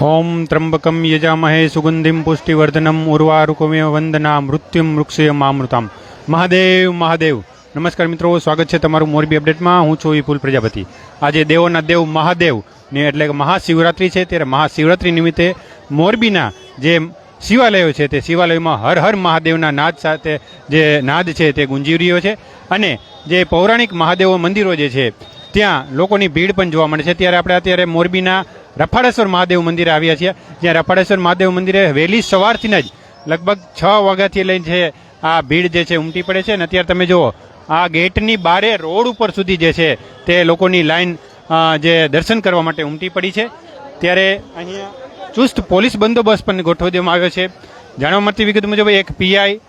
ઓમ ત્રંબકમ યજામહે સુગંધિમ પુષ્ટિવર્ધનમ ઉર્વારુકમે વંદના મૃત્યુમ વૃક્ષય મામૃતામ મહાદેવ મહાદેવ નમસ્કાર મિત્રો સ્વાગત છે તમારું મોરબી અપડેટમાં. હું છું વિપુલ પ્રજાપતિ. આજે દેવોના દેવ મહાદેવ ને એટલે કે મહાશિવરાત્રિ છે, ત્યારે મહાશિવરાત્રિ નિમિત્તે મોરબીના જે શિવાલયો છે, તે શિવાલયોમાં હર હર મહાદેવના નાદ સાથે જે નાદ છે, તે ગુંજી રહ્યો છે. અને જે પૌરાણિક મહાદેવ મંદિરો જે છે ત્યાં લોકોની ભીડ પણ જોવા મળે છે. ત્યારે આપણે અત્યારે મોરબીના રફાળેશ્વર મહાદેવ મંદિરે આવ્યા છીએ. જ્યાં રફાળેશ્વર મહાદેવ મંદિરે વહેલી સવારથી જ લગભગ છ વાગ્યાથી લઈને છે આ ભીડ જે છે ઉમટી પડે છે. અને અત્યારે તમે જુઓ, આ ગેટની બારે રોડ ઉપર સુધી જે છે તે લોકોની લાઈન જે દર્શન કરવા માટે ઉમટી પડી છે. ત્યારે અહીંયા ચુસ્ત પોલીસ બંદોબસ્ત પણ ગોઠવી દેવામાં આવ્યો છે. જાણવા મળતી વિગત મુજબ એક પીઆઈ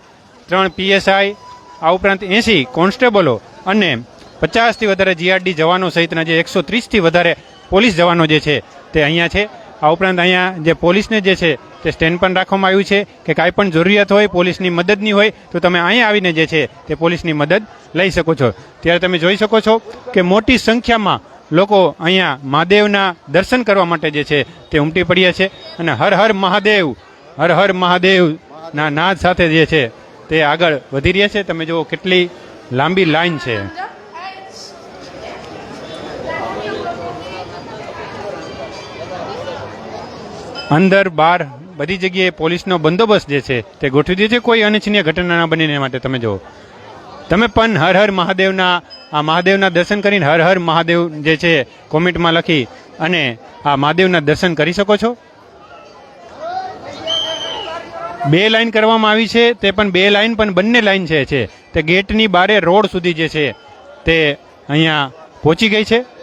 ત્રણ પીએસઆઈ આ ઉપરાંત એસી કોન્સ્ટેબલો અને પચાસથી વધારે જીઆરડી જવાનો સહિતના જે એકસો ત્રીસથી વધારે પોલીસ જવાનો જે છે તે અહીંયા છે. આ ઉપરાંત અહીંયા જે પોલીસને જે છે તે સ્ટેન્ડ પણ રાખવામાં આવ્યું છે કે કાંઈ પણ જરૂરિયાત હોય, પોલીસની મદદની હોય, તો તમે અહીંયા આવીને જે છે તે પોલીસની મદદ લઈ શકો છો. ત્યારે તમે જોઈ શકો છો કે મોટી સંખ્યામાં લોકો અહીંયા મહાદેવના દર્શન કરવા માટે જે છે તે ઉમટી પડ્યા છે અને હર હર મહાદેવ, હર હર મહાદેવના નાદ સાથે જે છે તે આગળ વધી રહ્યા છે. તમે જુઓ કેટલી લાંબી લાઈન છે. અંદર બહાર બધી જગ્યાએ પોલીસનો બંદોબસ્ત જે છે તે ગોઠવી દે છે. કોઈ અનિચ્છનીય ઘટના ના બનીને માટે તમે જુઓ. તમે પણ હર હર મહાદેવના, આ મહાદેવના દર્શન કરીને હર હર મહાદેવ જે છે કોમેન્ટમાં લખી અને આ મહાદેવના દર્શન કરી શકો છો. બે લાઈન કરવામાં આવી છે, તે પણ બે લાઈન, પણ બંને લાઈન છે તે ગેટની બારે રોડ સુધી જે છે તે અહીંયા પહોંચી ગઈ છે.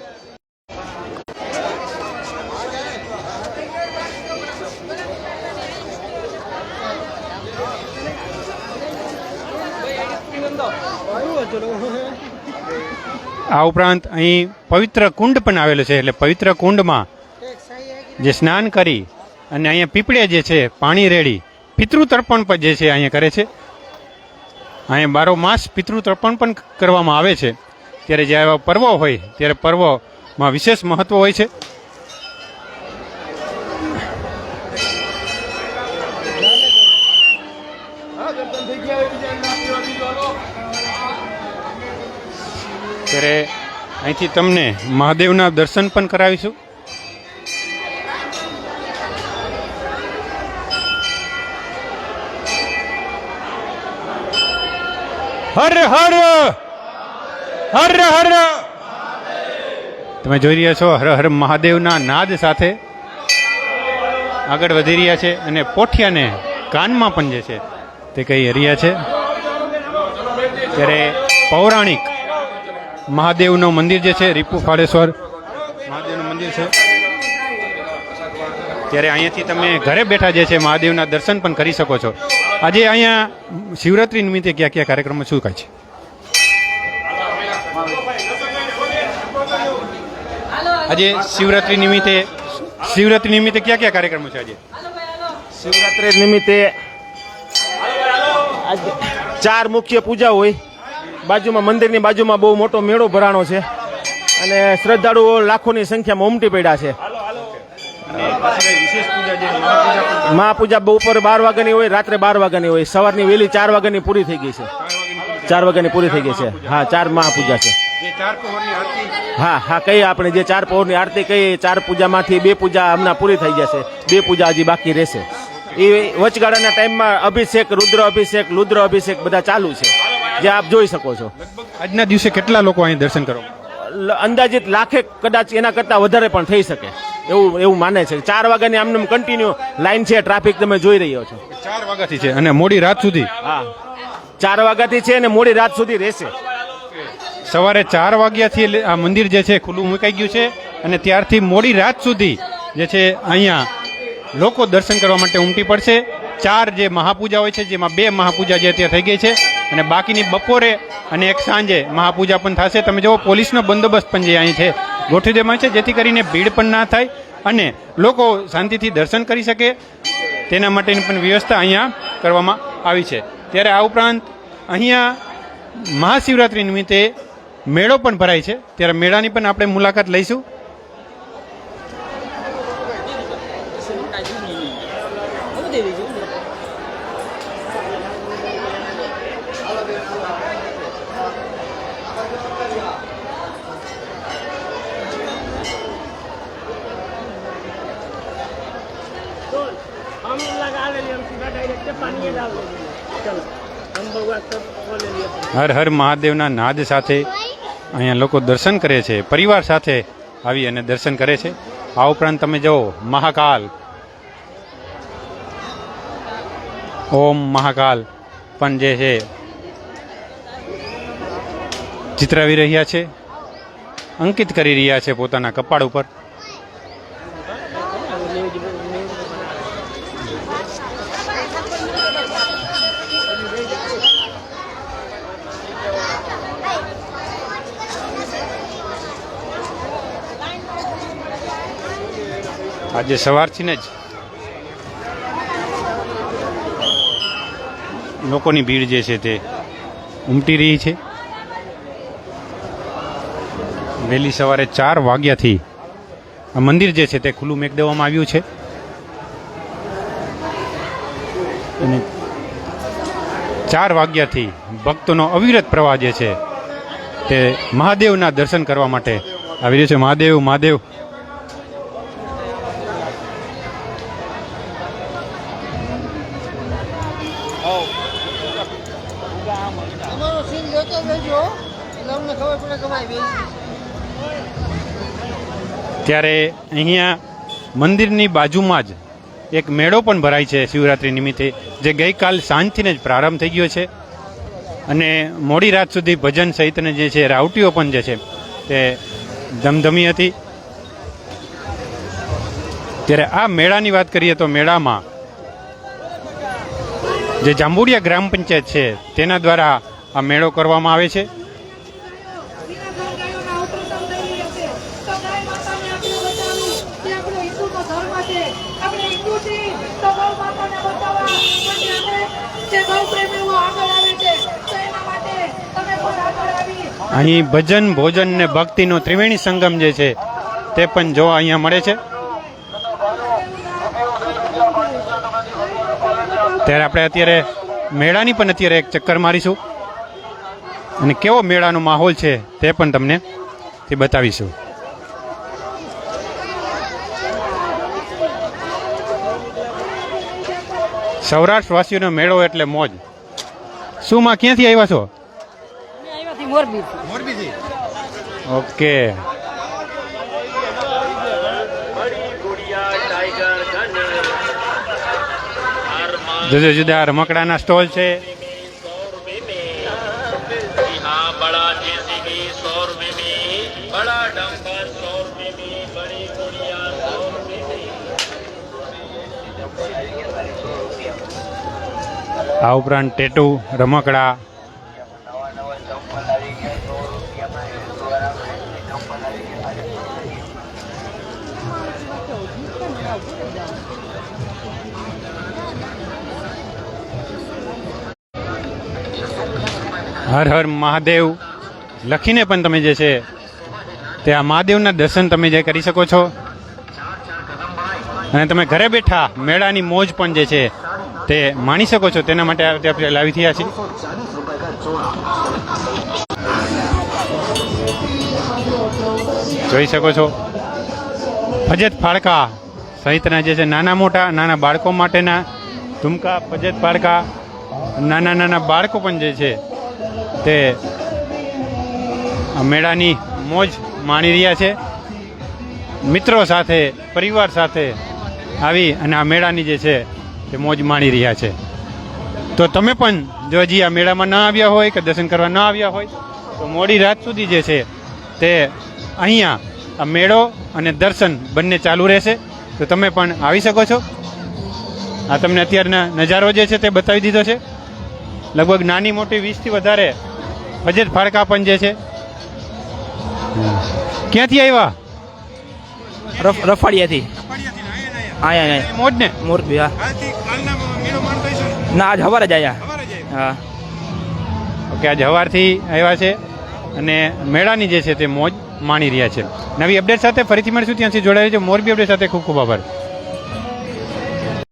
આ ઉપરાંત અહીં પવિત્ર કુંડ પણ આવેલો છે, એટલે પવિત્ર કુંડમાં જે સ્નાન કરી અને અહીંયા પીપળે જે છે, પાણી રેડી પિતૃ તર્પણ પણ જે છે અહીંયા કરે છે. અહીંયા બારો માસ પિતૃ તર્પણ પણ કરવામાં આવે છે. ત્યારે જ્યારે એવા પર્વો હોય, ત્યારે પર્વમાં વિશેષ મહત્વ હોય છે. ત્યારે અહીંથી તમને મહાદેવના દર્શન પણ કરાવીશું. હર હર! હર હર! તમે જોઈ રહ્યા છો હર હર મહાદેવના નાદ સાથે આગળ વધી રહ્યા છે અને પોઠિયાને કાનમાં પણ જે છે તે કહી રહ્યા છે. ત્યારે પૌરાણિક મહાદેવનું મંદિર જે છે રીપુ ફાળેશ્વર. મહાદેવનું મંદિર છે. ત્યારે અહીંયાથી તમે ઘરે બેઠા જે છે મહાદેવના દર્શન પણ કરી શકો છો. આજે અહીંયા શિવરાત્રિ નિમિત્તે કયા કયા કાર્યક્રમો શું કહે છે? આજે શિવરાત્રિ નિમિત્તે શિવરાત્રિ નિમિત્તે કયા કયા કાર્યક્રમો છે આજે? શિવરાત્રિ નિમિત્તે ચાર મુખ્ય પૂજા હોય. બાજુમાં મંદિરની બાજુમાં બહુ મોટો મેળો ભરાણો છે. અને શ્રદ્ધાળુઓ લાખોની સંખ્યામાં ઉમટી પડ્યા છે. મહાપૂજા બહુ બપોર બાર વાગ્યાની હોય, રાત્રે બાર વાગ્યાની હોય. સવારની વહેલી ચાર વાગ્યાની પૂરી થઈ ગઈ છે. ચાર વાગ્યાની પૂરી થઈ ગઈ છે. હા, ચાર મહાપૂજા છે. હા હા, કઈ આપણે જે ચાર પહોરની આરતી કહીએ, ચાર પૂજામાંથી બે પૂજા હમણાં પૂરી થઈ જશે. બે પૂજા હજી બાકી રહેશે. એ વચગાળાના ટાઈમમાં અભિષેક, રુદ્ર અભિષેક રુદ્ર અભિષેક બધા ચાલુ છે. જે આપ જોઈ શકો છો. આજના દિવસે કેટલા લોકો અહીં દર્શન કરો? અંદાજિત લાખે કદાચ એના કરતાં વધારે પણ થઈ શકે. એવું એવું માને છે. ચાર વાગ્યાની આમને કન્ટિન્યુ લાઈન છે ટ્રાફિક તમે જોઈ રહ્યો છો. ચાર વાગ્યાથી છે અને મોડી રાત સુધી? હા. ચાર વાગ્યાથી છે અને મોડી રાત સુધી રહેશે. સવારે ચાર વાગ્યાથી આ મંદિર જે છે ખુલ્લું મુકાઈ ગયું છે અને ત્યારથી મોડી રાત સુધી જે છે અહીંયા લોકો દર્શન કરવા માટે ઉમટી પડશે. ચાર જે મહાપૂજા હોય છે જેમાં બે મહાપૂજા જે અત્યારે થઈ ગઈ છે અને બાકીની બપોરે અને એક સાંજે મહાપૂજા પણ થશે. તમે જુઓ, પોલીસનો બંદોબસ્ત પણ જે અહીં છે ગોઠવી દેવામાં છે, જેથી કરીને ભીડ પણ ના થાય અને લોકો શાંતિથી દર્શન કરી શકે. તેના માટેની પણ વ્યવસ્થા અહીંયા કરવામાં આવી છે. ત્યારે આ ઉપરાંત અહીંયા મહાશિવરાત્રિ નિમિત્તે મેળો પણ ભરાય છે. ત્યારે મેળાની પણ આપણે મુલાકાત લઈશું. હર હર મહાદેવના નાદ સાથે અહીંયા લોકો દર્શન કરે છે, પરિવાર સાથે આવી અને દર્શન કરે છે. આ ઉપરાંત તમે જુઓ, મહાકાલ. ઓમ મહાકાલ. પણ જે છે, ચિતરાવી રહ્યા છે, અંકિત કરી રહ્યા છે પોતાના કપાળ ઉપર. આજે સવારથી જ લોકોની ભીડ જે છે તે ઉમટી રહી છે. વહેલી સવારે ચાર વાગ્યાથી આ મંદિર જે છે તે ખુલ્લું મેક દેવામાં આવ્યું છે. અને ચાર વાગ્યાથી ભક્તોનો અવિરત પ્રવાહ જે છે તે મહાદેવના દર્શન કરવા માટે આવી રહ્યો છે. મહાદેવ મહાદેવ. તમારો સીન લેતો રહેજો એટલે અમને ખબર પડે કમાઈ ભાઈ ત્યારે અહીંયા મંદિરની બાજુમાં જ એક મેળો પણ ભરાય છે શિવરાત્રિ નિમિત્તે, જે ગઈકાલ સાંજથીને જ પ્રારંભ થઈ ગયો છે. અને મોડી રાત સુધી ભજન સહિતને જે છે, રાવટીઓ પણ જે છે, તે ધમધમી હતી. ત્યારે આ મેળાની વાત કરીએ તો મેળામાં જે જાંબુડિયા ગ્રામ પંચાયત છે, તેના દ્વારા આ મેળો કરવામાં આવે છે. અહીં ભજન, ભોજન ને ભક્તિનો ત્રિવેણી સંગમ જે છે, તે પણ જોવા અહીંયા મળે છે. ત્યારે આપણે અત્યારે મેળાની પણ અત્યારે એક ચક્કર મારીશું. અને કેવો મેળાનો માહોલ છે તે પણ તમને તે બતાવીશું. સૌરાષ્ટ્રવાસીઓનો મેળો એટલે મોજ. શું માં ક્યાંથી આવ્યા છો? મોરબીથી? ઓકે. જુદા જુદા રમકડાના સ્ટોલ છે. આ ઉપરાંત ટેટુ રમકડા. હર હર મહાદેવ. લખીને પણ તમે જે છે, તે આ મહાદેવના દર્શન તમે જે કરી શકો છો. અને તમે ઘરે બેઠા મેળાની મોજ પણ જે છે, તે માણી શકો છો. તેના માટે આપણે લાવી થયા છીએ. જોઈ શકો છો. ફજત ફાળકા સહિતના જે છે, નાના મોટા, નાના બાળકો માટેના ધુમકા, ફજત ફાળકા નાના નાના બાળકો પણ જે છે તે મેળાની મોજ માણી રહ્યા છે. મિત્રો સાથે, પરિવાર સાથે આવી અને આ મેળાની જે છે, તે મોજ માણી રહ્યા છે. તો તમે પણ જો હજી આ મેળામાં ન આવ્યા હોય કે દર્શન કરવા ન આવ્યા હોય, તો મોડી રાત સુધી જે છે, તે અહીંયા આ મેળો અને દર્શન બંને ચાલુ રહેશે. તો તમે પણ આવી શકો છો. આ તમને અત્યારના નજારો જે છે, તે બતાવી દીધો છે. લગભગ નાની મોટી વીસથી વધારે બજેટ ફાળકા પણ જે છે. ક્યાંથી આવ્યા? રફ રફાડિયાથી. આયા મોજ ને? મોરબી હા. ના? આજ હવારે જ આયા. હા. ઓકે આજ સવારથી આવ્યા છે અને મેળાની જે છે તે મોજ માણી રહ્યા છે. નવી અપડેટ સાથે ફરીથી મળીશું. ત્યાંથી જોડાયેલી છે મોરબી અપડેટ સાથે ખૂબ ખૂબ આભાર.